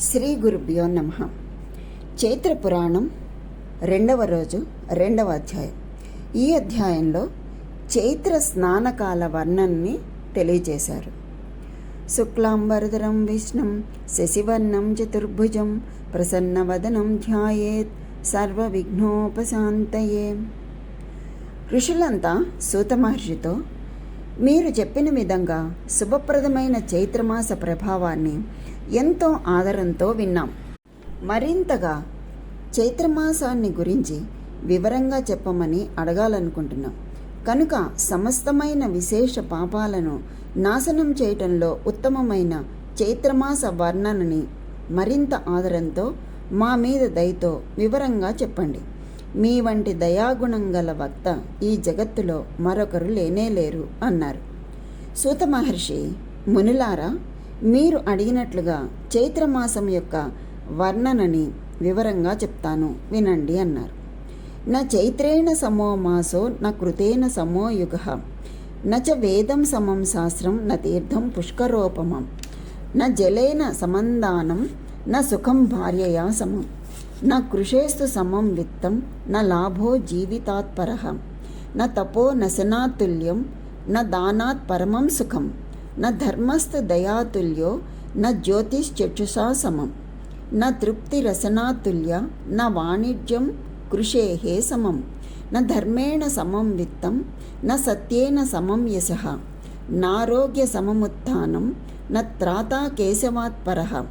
శ్రీ గురుభ్యో నమ. చైత్ర పురాణం రెండవ రోజు రెండవ అధ్యాయం. ఈ అధ్యాయంలో చైత్ర స్నానకాల వర్ణన్ని తెలియజేశారు. శుక్లాంబరధరం విష్ణుం శశివర్ణం చతుర్భుజం ప్రసన్నవదనం ధ్యాయేత్ సర్వ విఘ్నోపశాంతయే ఋషులంతా సూత మహర్షితో మీరు చెప్పిన విధంగా శుభప్రదమైన చైత్రమాస ప్రభావాన్ని ఎంతో ఆదరంతో విన్నాం. మరింతగా చైత్రమాసాన్ని గురించి వివరంగా చెప్పమని అడగాలనుకుంటున్నాం. కనుక సమస్తమైన విశేష పాపాలను నాశనం చేయటంలో ఉత్తమమైన చైత్రమాస వర్ణనని మరింత ఆదరంతో మా మీద దయతో వివరంగా చెప్పండి. మీ వంటి దయాగుణం గల వక్త ఈ జగత్తులో మరొకరు లేనేలేరు అన్నారు. సూత మహర్షి మునులారా మీరు అడిగినట్లుగా చైత్రమాసం యొక్క వర్ణనని వివరంగా చెప్తాను. వినండి అన్నారు. నా చైత్రేణ సమో మాసో నా కృతేన సమో యుగ. న చ వేదం సమం శాస్త్రం న తీర్థం పుష్కరోపమం. న జలేన సమందానం న సుఖం భార్యయా సమం. న కృషేస్తు సమం విత్తం న లాభో జీవితాత్పర. న తపో నశనాతుల్యం న దానాత్ పరమం సుఖం. న ధర్మస్థ దయాతుల్యో న జ్యోతిశ్చక్షుషా సమం. న తృప్తి రసనాతుల్య న వాణిజ్యం కృషేహే సమం. న ధర్మేణ సమం విత్తం న సత్యేన సమం యశ. నారోగ్య సమముత్థానం న త్రాతా కేశవాత్పర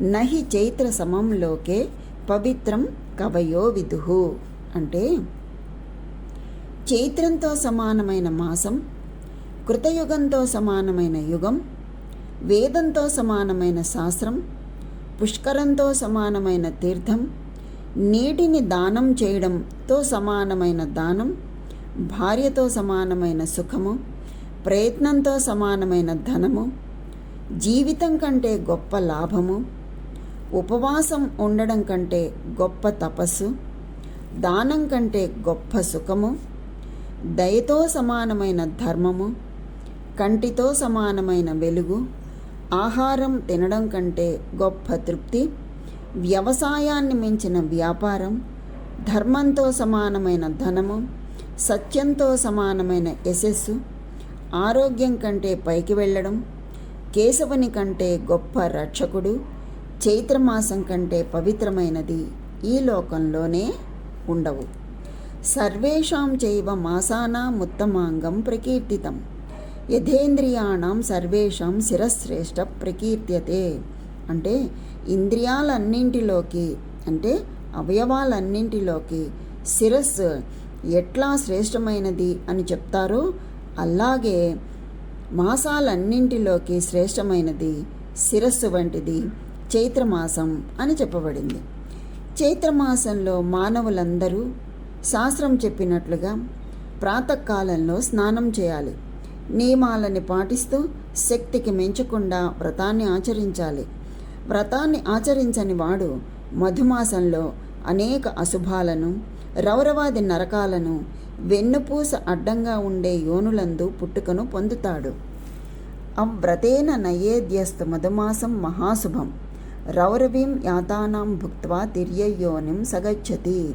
నహి చైత్ర సమం లోకే పవిత్రం కవయో విదుహు అంటే చైత్రంతో సమానమైన మాసం కృతయుగంతో సమానమైన యుగం వేదంతో సమానమైన శాస్త్రం పుష్కరంతో సమానమైన తీర్థం నీటిని దానం చేయడంతో సమానమైన దానం భార్యతో సమానమైన సుఖము ప్రయత్నంతో సమానమైన ధనము జీవితం కంటే గొప్ప లాభము ఉపవాసం ఉండడం కంటే గొప్ప తపస్సు దానం కంటే గొప్ప సుఖము దయతో సమానమైన ధర్మము కంటితో సమానమైన వెలుగు ఆహారం తినడం కంటే గొప్ప తృప్తి వ్యవసాయాన్ని మించిన వ్యాపారం ధర్మంతో సమానమైన ధనము సత్యంతో సమానమైన యశస్సు ఆరోగ్యం కంటే పైకి వెళ్ళడం కేశవుని కంటే గొప్ప రక్షకుడు చైత్రమాసం కంటే పవిత్రమైనది ఈ లోకంలోనే ఉండవు. సర్వేషాం చైవ మాసానాముత్తమాంగం ప్రకీర్తితం. యథేంద్రియాణం సర్వేషం శిరశ్రేష్ట ప్రకీర్త్యతే. అంటే ఇంద్రియాలన్నింటిలోకి అంటే అవయవాలన్నింటిలోకి శిరస్సు ఎట్లా శ్రేష్టమైనది అని చెప్తారో అలాగే మాసాలన్నింటిలోకి శ్రేష్టమైనది శిరస్సు వంటిది చైత్రమాసం అని చెప్పబడింది. చైత్రమాసంలో మానవులందరూ శాస్త్రం చెప్పినట్లుగా ప్రాతకాలంలో స్నానం చేయాలి. నియమాలని పాటిస్తూ శక్తికి మించకుండా వ్రతాన్ని ఆచరించాలి. వ్రతాన్ని ఆచరించని వాడు మధుమాసంలో అనేక అశుభాలను రౌరవాది నరకాలను వెన్నుపూస అడ్డంగా ఉండే యోనులందు పుట్టుకను పొందుతాడు. అవ్రతేన నయేద్యస్తు మధుమాసం మహాశుభం. రౌరవీం యాతానాం భుక్వా తిర్యయోనిం సగచ్చతి.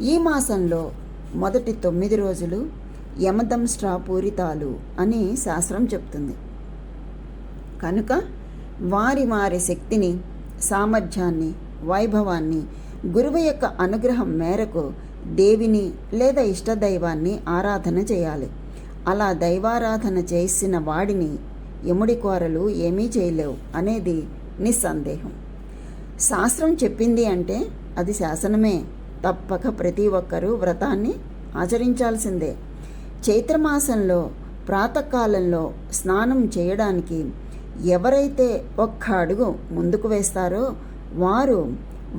ఈ మాసంలో మొదటి తొమ్మిది రోజులు యమదంష్ట్రా పూరితాలు అని శాస్త్రం చెప్తుంది. కనుక వారి వారి శక్తిని సామర్థ్యాన్ని వైభవాన్ని గురువు యొక్క అనుగ్రహం మేరకు దేవిని లేదా ఇష్టదైవాన్ని ఆరాధన చేయాలి. అలా దైవారాధన చేసిన వాడిని యముడి కోరలు ఏమీ చేయలేవు అనేది నిస్సందేహం. శాస్త్రం చెప్పింది అంటే అది శాసనమే. తప్పక ప్రతి ఒక్కరూ వ్రతాన్ని ఆచరించాల్సిందే. చైత్రమాసంలో ప్రాతకాలంలో స్నానం చేయడానికి ఎవరైతే ఒక్క అడుగు ముందుకు వేస్తారో వారు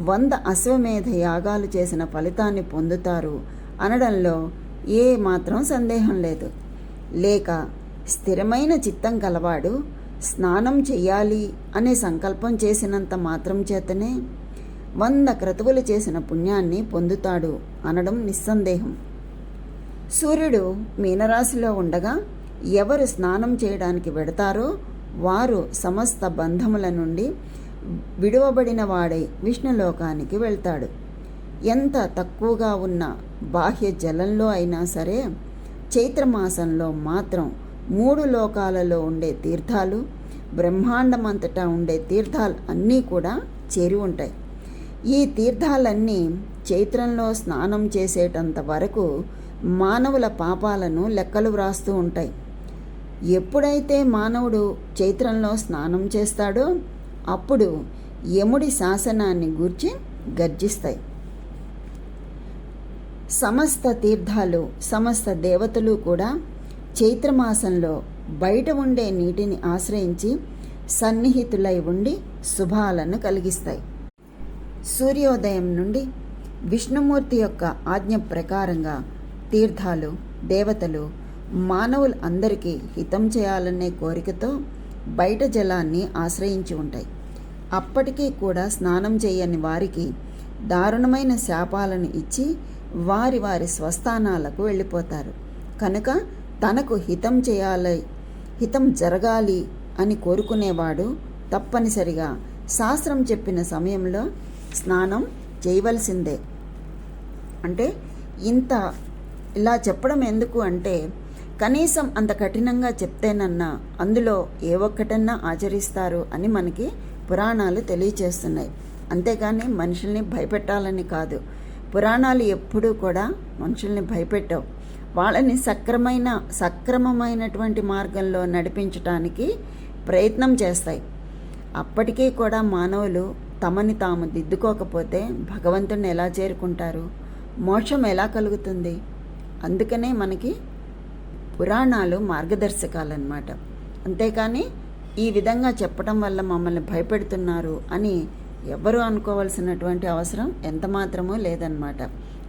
వంద అశ్వమేధ యాగాలు చేసిన ఫలితాన్ని పొందుతారు అనడంలో ఏ మాత్రం సందేహం లేదు. లేక స్థిరమైన చిత్తం కలవాడు స్నానం చెయ్యాలి అనే సంకల్పం చేసినంత మాత్రం చేతనే వంద క్రతువులు చేసిన పుణ్యాన్ని పొందుతాడు అనడం నిస్సందేహం. సూర్యుడు మీనరాశిలో ఉండగా ఎవరు స్నానం చేయడానికి వెడతారో వారు సమస్త బంధముల నుండి విడువబడిన వాడై విష్ణులోకానికి వెళ్తాడు. ఎంత తక్కువగా ఉన్న బాహ్య జలంలో అయినా సరే చైత్రమాసంలో మాత్రం మూడు లోకాలలో ఉండే తీర్థాలు బ్రహ్మాండమంతటా ఉండే తీర్థాలు అన్నీ కూడా చేరి ఉంటాయి. ఈ తీర్థాలన్నీ చైత్రంలో స్నానం చేసేటంత వరకు మానవుల పాపాలను లెక్కలు వ్రాస్తూ ఉంటాయి. ఎప్పుడైతే మానవుడు చైత్రంలో స్నానం చేస్తాడో అప్పుడు యముడి శాసనాన్ని గూర్చి గర్జిస్తాయి. సమస్త తీర్థాలు సమస్త దేవతలు కూడా చైత్రమాసంలో బయట ఉండే నీటిని ఆశ్రయించి సన్నిహితులై ఉండి శుభాలను కలిగిస్తాయి. సూర్యోదయం నుండి విష్ణుమూర్తి యొక్క ఆజ్ఞ ప్రకారంగా తీర్థాలు దేవతలు మానవులు అందరికీ హితం చేయాలనే కోరికతో బయట జలాన్ని ఆశ్రయించి ఉంటాయి. అప్పటికీ కూడా స్నానం చేయని వారికి దారుణమైన శాపాలను ఇచ్చి వారి వారి స్వస్థానాలకు వెళ్ళిపోతారు. కనుక తనకు హితం చేయాలి హితం జరగాలి అని కోరుకునేవాడు తప్పనిసరిగా శాస్త్రం చెప్పిన సమయంలో స్నానం చేయవలసిందే. అంటే ఇంత ఇలా చెప్పడం ఎందుకు అంటే కనీసం అంత కఠినంగా చెప్తేనన్నా అందులో ఏ ఒక్కటన్నా ఆచరిస్తారు అని మనకి పురాణాలు తెలియచేస్తున్నాయి. అంతేగాని మనుషుల్ని భయపెట్టాలని కాదు. పురాణాలు ఎప్పుడూ కూడా మనుషుల్ని భయపెట్టవు. వాళ్ళని సక్రమైన సక్రమమైనటువంటి మార్గంలో నడిపించటానికి ప్రయత్నం చేస్తాయి. అప్పటికీ కూడా మానవులు తమని తాము దిద్దుకోకపోతే భగవంతుణ్ణి ఎలా చేరుకుంటారు? మోక్షం ఎలా కలుగుతుంది? అందుకనే మనకి పురాణాలు మార్గదర్శకాలు అన్నమాట అంతేకాని ఈ విధంగా చెప్పడం వల్ల మమ్మల్ని భయపెడుతున్నారు అని ఎవరు అనుకోవాల్సినటువంటి అవసరం ఎంత మాత్రమూ లేదన్నమాట.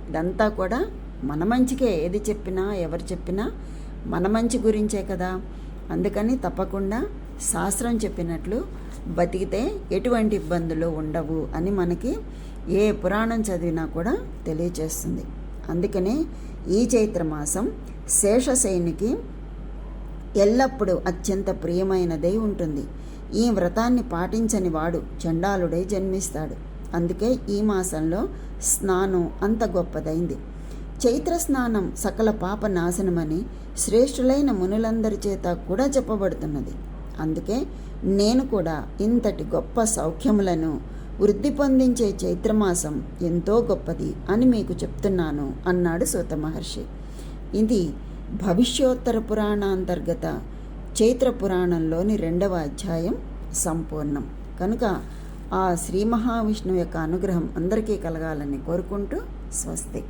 ఇదంతా కూడా మన మంచికే ఏది చెప్పినా ఎవరు చెప్పినా మన మంచి గురించే కదా. అందుకని తప్పకుండా శాస్త్రం చెప్పినట్లు బతికితే ఎటువంటి ఇబ్బందులు ఉండవు అని మనకి ఏ పురాణం చదివినా కూడా తెలియచేస్తుంది. అందుకనే ఈ చైత్ర మాసం శేషశైనికి ఎల్లప్పుడూ అత్యంత ప్రియమైనదై ఉంటుంది. ఈ వ్రతాన్ని పాటించని వాడు చండాలుడై జన్మిస్తాడు. అందుకే ఈ మాసంలో స్నానం అంత గొప్పదైంది. చైత్ర స్నానం సకల పాప నాశనమని శ్రేష్ఠులైన మునులందరి చేత కూడా చెప్పబడుతున్నది. అందుకే నేను కూడా ఇంతటి గొప్ప సౌఖ్యములను వృద్ధి పొందించే చైత్రమాసం ఎంతో గొప్పది అని మీకు చెప్తున్నాను అన్నాడు సూత మహర్షి. ఇది భవిష్యోత్తర పురాణాంతర్గత చైత్ర పురాణంలోని రెండవ అధ్యాయం సంపూర్ణం. కనుక ఆ శ్రీ మహావిష్ణువు యొక్క అనుగ్రహం అందరికీ కలగాలని కోరుకుంటూ స్వస్తి.